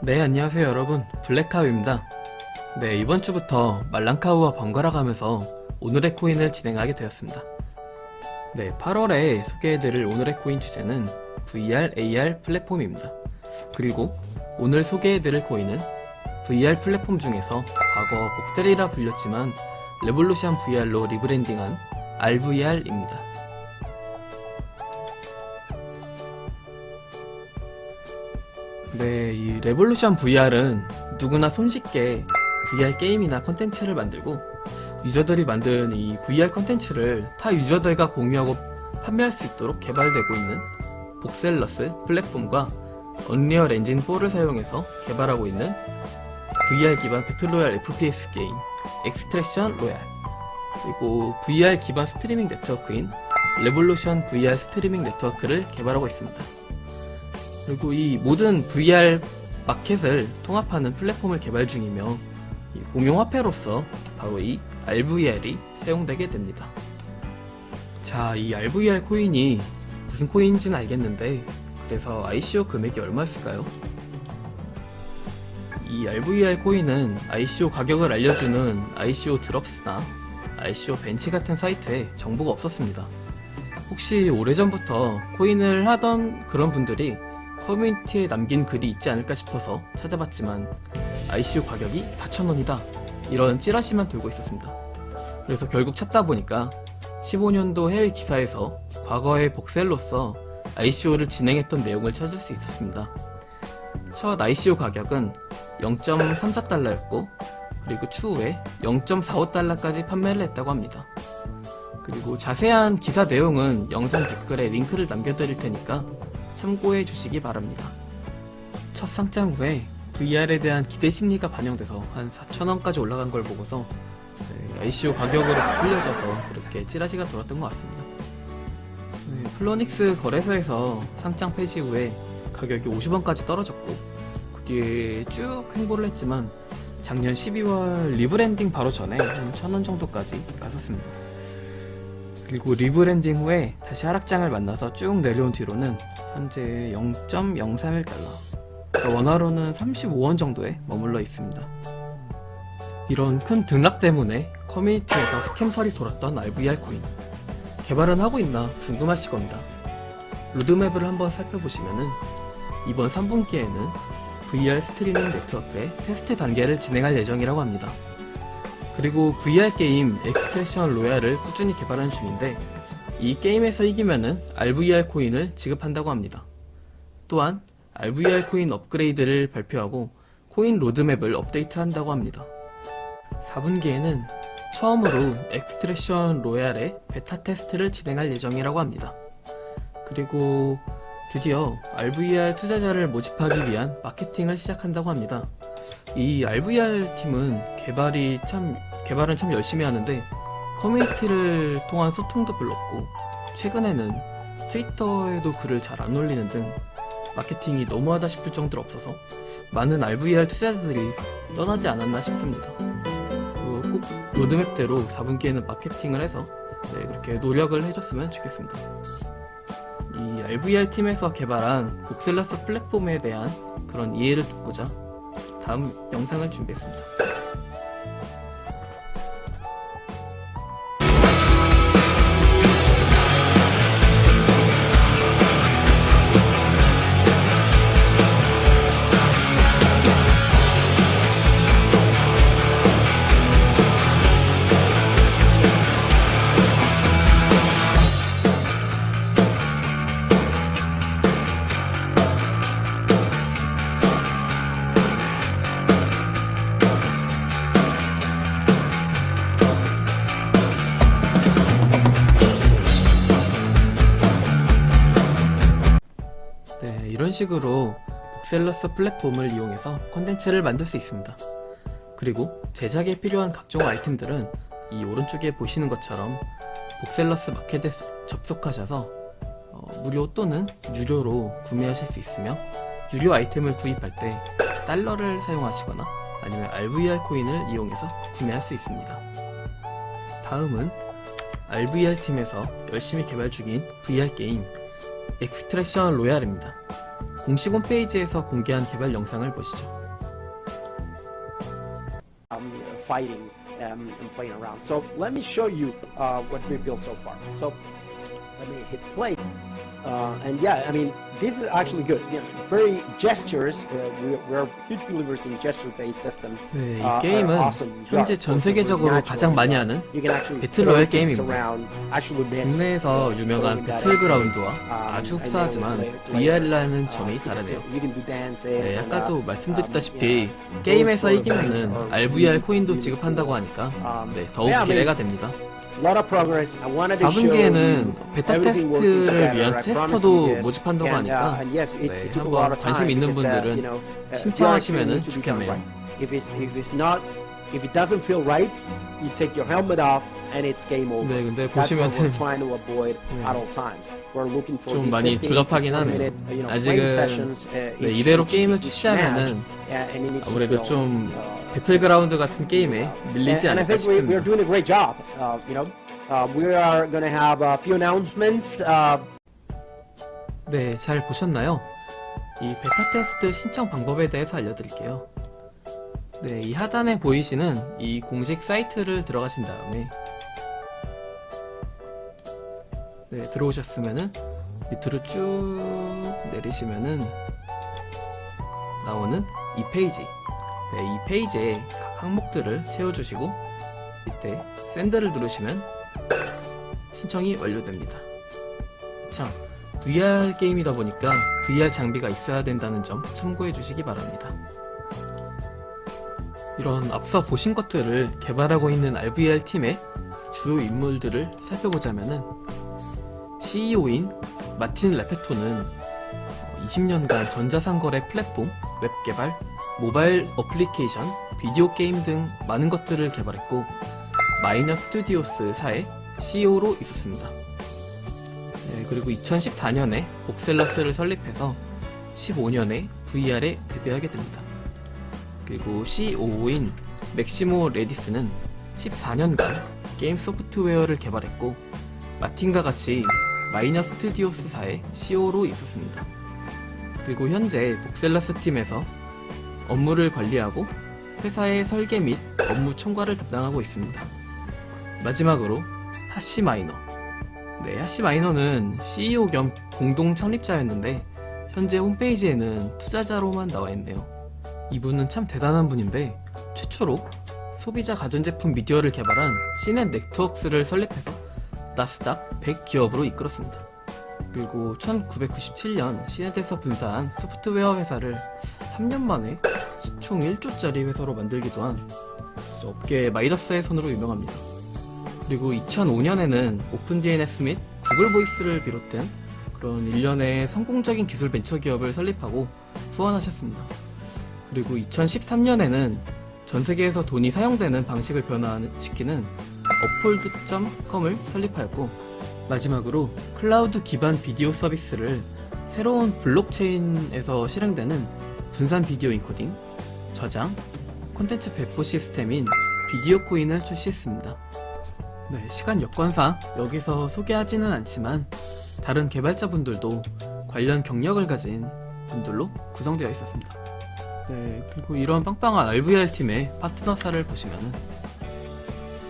네, 안녕하세요 여러분. 블랙카우입니다. 네, 이번 주부터 말랑카우와 번갈아 가면서 오늘의 코인을 진행하게 되었습니다. 네, 8월에 소개해드릴 오늘의 코인 주제는 VR, AR 플랫폼입니다. 그리고 오늘 소개해드릴 코인은 VR 플랫폼 중에서 과거 복셀이라 불렸지만 레볼루션 VR로 리브랜딩한 RVR입니다. 네, 이 레볼루션 VR은 누구나 손쉽게 VR 게임이나 컨텐츠를 만들고 유저들이 만든 이 VR 컨텐츠를 타 유저들과 공유하고 판매할 수 있도록 개발되고 있는 복셀러스 플랫폼과 언리얼 엔진 4를 사용해서 개발하고 있는 VR 기반 배틀로얄 FPS 게임 엑스트랙션 로얄 그리고 VR 기반 스트리밍 네트워크인 레볼루션 VR 스트리밍 네트워크를 개발하고 있습니다. 그리고 이 모든 VR 마켓을 통합하는 플랫폼을 개발 중이며 이 공용화폐로서 바로 이 RVR이 사용되게 됩니다. 자, 이 RVR 코인이 무슨 코인인지는 알겠는데 그래서 ICO 금액이 얼마였을까요? 이 RVR 코인은 ICO 가격을 알려주는 ICO 드롭스나 ICO 벤치 같은 사이트에 정보가 없었습니다. 혹시 오래전부터 코인을 하던 그런 분들이 커뮤니티에 남긴 글이 있지 않을까 싶어서 찾아봤지만 ICO 가격이 4,000원이다 이런 찌라시만 돌고 있었습니다. 그래서 결국 찾다 보니까 15년도 해외 기사에서 과거의 복셀로서 ICO를 진행했던 내용을 찾을 수 있었습니다. 첫 ICO 가격은 0.34달러였고 그리고 추후에 0.45달러까지 판매를 했다고 합니다. 그리고 자세한 기사 내용은 영상 댓글에 링크를 남겨드릴 테니까 참고해 주시기 바랍니다. 첫 상장 후에 VR에 대한 기대 심리가 반영돼서 한 4,000원까지 올라간 걸 보고서 네, ICO 가격으로 풀려져서 그렇게 찌라시가 돌았던 것 같습니다. 네, 플로닉스 거래소에서 상장 폐지 후에 가격이 50원까지 떨어졌고 그 뒤에 쭉 횡보를 했지만 작년 12월 리브랜딩 바로 전에 한 1,000원 정도까지 갔었습니다. 그리고 리브랜딩 후에 다시 하락장을 만나서 쭉 내려온 뒤로는 현재 0.031달러 원화로는 35원 정도에 머물러 있습니다. 이런 큰 등락 때문에 커뮤니티에서 스캠설이 돌았던 RVR 코인 개발은 하고 있나 궁금하실 겁니다. 로드맵을 한번 살펴보시면은 이번 3분기에는 VR 스트리밍 네트워크의 테스트 단계를 진행할 예정이라고 합니다. 그리고 VR 게임 엑스트랙션 로얄을 꾸준히 개발하는 중인데 이 게임에서 이기면은 RVR 코인을 지급한다고 합니다. 또한 RVR 코인 업그레이드를 발표하고 코인 로드맵을 업데이트한다고 합니다. 4분기에는 처음으로 엑스트랙션 로얄의 베타 테스트를 진행할 예정이라고 합니다. 그리고 드디어 RVR 투자자를 모집하기 위한 마케팅을 시작한다고 합니다. 이 RVR 팀은 개발이 참 개발은 참 열심히 하는데 커뮤니티를 통한 소통도 별로 없고 최근에는 트위터에도 글을 잘 안 올리는 등 마케팅이 너무하다 싶을 정도로 없어서 많은 RVR 투자자들이 떠나지 않았나 싶습니다. 꼭 로드맵대로 4분기에는 마케팅을 해서 네, 그렇게 노력을 해줬으면 좋겠습니다. 이 RVR 팀에서 개발한 복셀러스 플랫폼에 대한 그런 이해를 돕고자 다음 영상을 준비했습니다. 식으로 복셀러스 플랫폼을 이용해서 컨텐츠를 만들 수 있습니다. 그리고 제작에 필요한 각종 아이템들은 이 오른쪽에 보시는 것처럼 복셀러스 마켓에 접속하셔서 어, 무료 또는 유료로 구매하실 수 있으며 유료 아이템을 구입할 때 달러를 사용하시거나 아니면 RVR 코인을 이용해서 구매할 수 있습니다. 다음은 RVR 팀에서 열심히 개발 중인 VR 게임 엑스트랙션 로얄입니다. 공식 홈페이지에서 공개한 개발 영상을 보시죠. um, fighting um, and playing around. So let me show you uh, what we built so far. So let me hit play. Uh, and yeah, I mean, this is actually good. You know, very gestures. Uh, we, we're huge believers in gesture-based systems. 네, 이 uh, 게임은 현재 전 세계적으로 가장 많이 uh, 하는 you can actually 배틀 throw 로얄 things 게임입니다. 국내에서 uh, 유명한 배틀그라운드와. 아주 Um, 흡사하지만 VR이라는 uh, 점이 다르네요. 네, 아까도 uh, 말씀드렸다시피 um, 게임에서 이기면은 RVR 코인도 지급한다고. 하니까 Um, 네, 더욱 기대가 됩니다. Lot of progress. I wanted to show 4분기에는 you 베타 테스트를. 위한 테스터도. 모집한다고 uh, 하니까 and yes, it, 네, 한번 lot of 관심 time 있는 uh, 분들은 uh, done 좋겠네요. If it doesn't feel right, you take your helmet off and it's game over. 네, 근데 That's what we're 보시면은 trying to avoid 네. at all times. We're looking for 좀 these 많이 15 조잡하긴 to 20 하네요. minute, you know, 아직은 playing sessions, uh, 네, each- 이대로 each- 게임을 each 출시하면은 match, uh, and it needs to 아무래도 feel, 좀 uh, 배틀그라운드 같은 게임에 and, 밀리지 and I 않을까 think we, we're 싶습니다. doing a great job. Uh, you know, uh, we are going to have a few announcements. Uh, 네, 잘 보셨나요? 이 베타 테스트 신청 방법에 대해서 알려드릴게요. 네, 이 하단에 보이시는 이 공식 사이트를 들어가신 다음에 네, 들어오셨으면은 밑으로 쭉 내리시면은 나오는 이 페이지 네, 이 페이지에 각 항목들을 채워주시고 밑에 샌드를 누르시면 신청이 완료됩니다. 자, VR 게임이다 보니까 VR 장비가 있어야 된다는 점 참고해 주시기 바랍니다. 이런 앞서 보신 것들을 개발하고 있는 RVR 팀의 주요 인물들을 살펴보자면은 CEO인 마틴 레페토는 20년간 전자상거래 플랫폼, 웹 개발, 모바일 어플리케이션, 비디오 게임 등 많은 것들을 개발했고 마이너 스튜디오스사의 CEO로 있었습니다. 네, 그리고 2014년에 옥셀러스를 설립해서 15년에 VR에 데뷔하게 됩니다. 그리고 COO인 맥시모 레디스는 14년간 게임 소프트웨어를 개발했고 마틴과 같이 마이너 스튜디오스사의 CEO로 있었습니다. 그리고 현재 복셀러스 팀에서 업무를 관리하고 회사의 설계 및 업무 총괄을 담당하고 있습니다. 마지막으로 하시 마이너 네, 하시 마이너는 CEO 겸 공동 창립자였는데 현재 홈페이지에는 투자자로만 나와 있네요. 이분은 참 대단한 분인데 최초로 소비자 가전제품 미디어를 개발한 시넷 네트워크스를 설립해서 나스닥 100 기업으로 이끌었습니다. 그리고 1997년 시넷에서 분사한 소프트웨어 회사를 3년 만에 총 1조짜리 회사로 만들기도 한 업계 마이더스의 손으로 유명합니다. 그리고 2005년에는 오픈 DNS 및 구글 보이스를 비롯된 그런 일련의 성공적인 기술 벤처 기업을 설립하고 후원하셨습니다. 그리고 2013년에는 전 세계에서 돈이 사용되는 방식을 변화시키는 어폴드.com을 설립하였고 마지막으로 클라우드 기반 비디오 서비스를 새로운 블록체인에서 실행되는 분산 비디오 인코딩, 저장, 콘텐츠 배포 시스템인 비디오 코인을 출시했습니다. 네, 시간 여건상 여기서 소개하지는 않지만 다른 개발자분들도 관련 경력을 가진 분들로 구성되어 있었습니다. 네, 그리고 이런 빵빵한 RVR 팀의 파트너사를 보시면은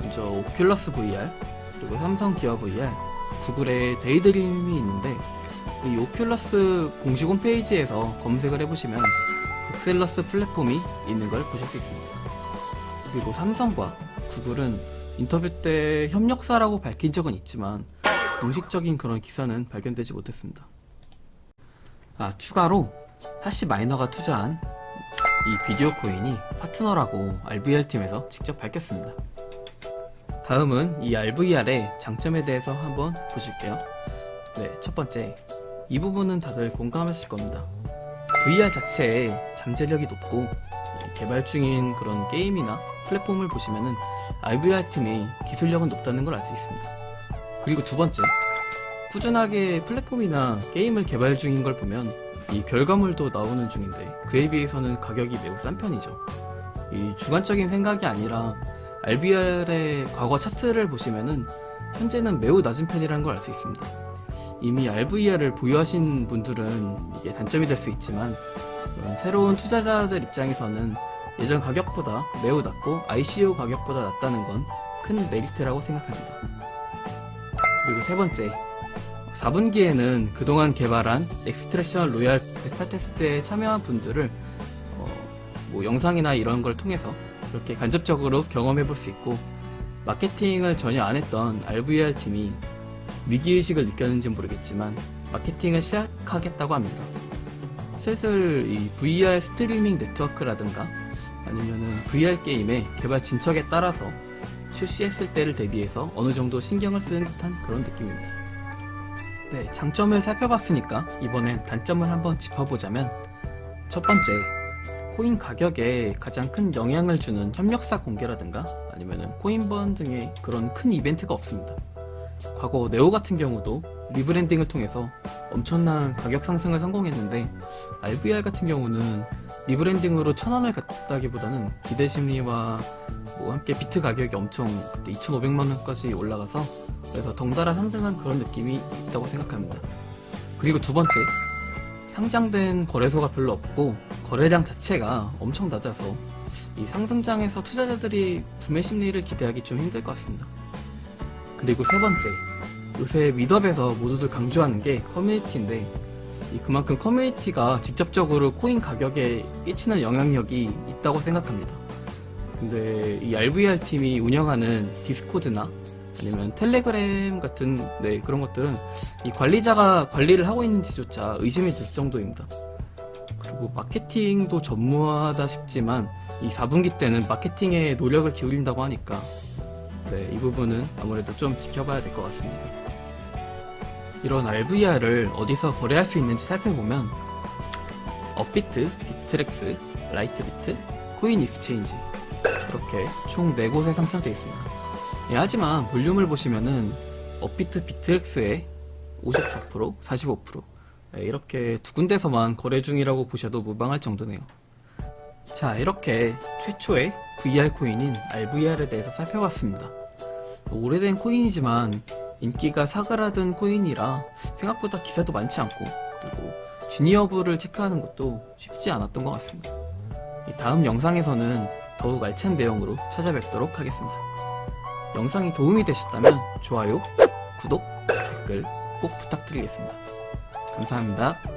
먼저 오큘러스 VR, 그리고 삼성 기어 VR, 구글의 데이드림이 있는데 이 오큘러스 공식 홈페이지에서 검색을 해보시면 북셀러스 플랫폼이 있는 걸 보실 수 있습니다. 그리고 삼성과 구글은 인터뷰 때 협력사라고 밝힌 적은 있지만 공식적인 그런 기사는 발견되지 못했습니다. 아 추가로 하시 마이너가 투자한 이 비디오 코인이 파트너라고 RVR 팀에서 직접 밝혔습니다. 다음은 이 RVR의 장점에 대해서 한번 보실게요. 네, 첫 번째. 이 부분은 다들 공감하실 겁니다. VR 자체의 잠재력이 높고 개발 중인 그런 게임이나 플랫폼을 보시면은 RVR 팀이 기술력은 높다는 걸 알 수 있습니다. 그리고 두 번째. 꾸준하게 플랫폼이나 게임을 개발 중인 걸 보면 이 결과물도 나오는 중인데 그에 비해서는 가격이 매우 싼 편이죠. 이 주관적인 생각이 아니라 RBR의 과거 차트를 보시면은 현재는 매우 낮은 편이라는 걸 알 수 있습니다. 이미 RVR을 보유하신 분들은 이게 단점이 될 수 있지만 새로운 투자자들 입장에서는 예전 가격보다 매우 낮고 ICO 가격보다 낮다는 건 큰 메리트라고 생각합니다. 그리고 세 번째, 4분기에는 그동안 개발한 엑스트랙션 로얄 베타 테스트에 참여한 분들을 어, 뭐 영상이나 이런 걸 통해서 그렇게 간접적으로 경험해 볼 수 있고 마케팅을 전혀 안 했던 RVR 팀이 위기의식을 느꼈는지 모르겠지만 마케팅을 시작하겠다고 합니다. 슬슬 이 VR 스트리밍 네트워크라든가 아니면은 VR 게임의 개발 진척에 따라서 출시했을 때를 대비해서 어느 정도 신경을 쓰는 듯한 그런 느낌입니다. 네, 장점을 살펴봤으니까 이번엔 단점을 한번 짚어보자면 첫 번째, 코인 가격에 가장 큰 영향을 주는 협력사 공개라든가 아니면은 코인번 등의 그런 큰 이벤트가 없습니다. 과거 네오 같은 경우도 리브랜딩을 통해서 엄청난 가격 상승을 성공했는데 RVR 같은 경우는 리브랜딩으로 천 원을 갔다기보다는 기대 심리와 뭐 함께 비트 가격이 엄청 그때 2,500만 원까지 올라가서 그래서 덩달아 상승한 그런 느낌이 있다고 생각합니다. 그리고 두 번째, 상장된 거래소가 별로 없고 거래량 자체가 엄청 낮아서 이 상승장에서 투자자들이 구매 심리를 기대하기 좀 힘들 것 같습니다. 그리고 세 번째, 요새 미드업에서 모두들 강조하는 게 커뮤니티인데 이 그만큼 커뮤니티가 직접적으로 코인 가격에 끼치는 영향력이 있다고 생각합니다. 근데 이 RVR 팀이 운영하는 디스코드나 아니면 텔레그램 같은 네 그런 것들은 이 관리자가 관리를 하고 있는지조차 의심이 들 정도입니다. 그리고 마케팅도 전무하다 싶지만 이 4분기 때는 마케팅에 노력을 기울인다고 하니까 네, 이 부분은 아무래도 좀 지켜봐야 될 것 같습니다. 이런 RVR을 어디서 거래할 수 있는지 살펴보면 업비트, 비트렉스, 라이트비트, 코인 익스체인지 이렇게 총 4곳에 상장되어 있습니다. 예, 하지만 볼륨을 보시면은 업비트, 비트렉스의 54%, 45% 네, 이렇게 두 군데서만 거래 중이라고 보셔도 무방할 정도네요. 자, 이렇게 최초의 VR 코인인 RVR에 대해서 살펴봤습니다. 오래된 코인이지만 인기가 사그라든 코인이라 생각보다 기사도 많지 않고 그리고 주니어부를 체크하는 것도 쉽지 않았던 것 같습니다. 이 다음 영상에서는 더욱 알찬 내용으로 찾아뵙도록 하겠습니다. 영상이 도움이 되셨다면 좋아요, 구독, 댓글 꼭 부탁드리겠습니다. 감사합니다.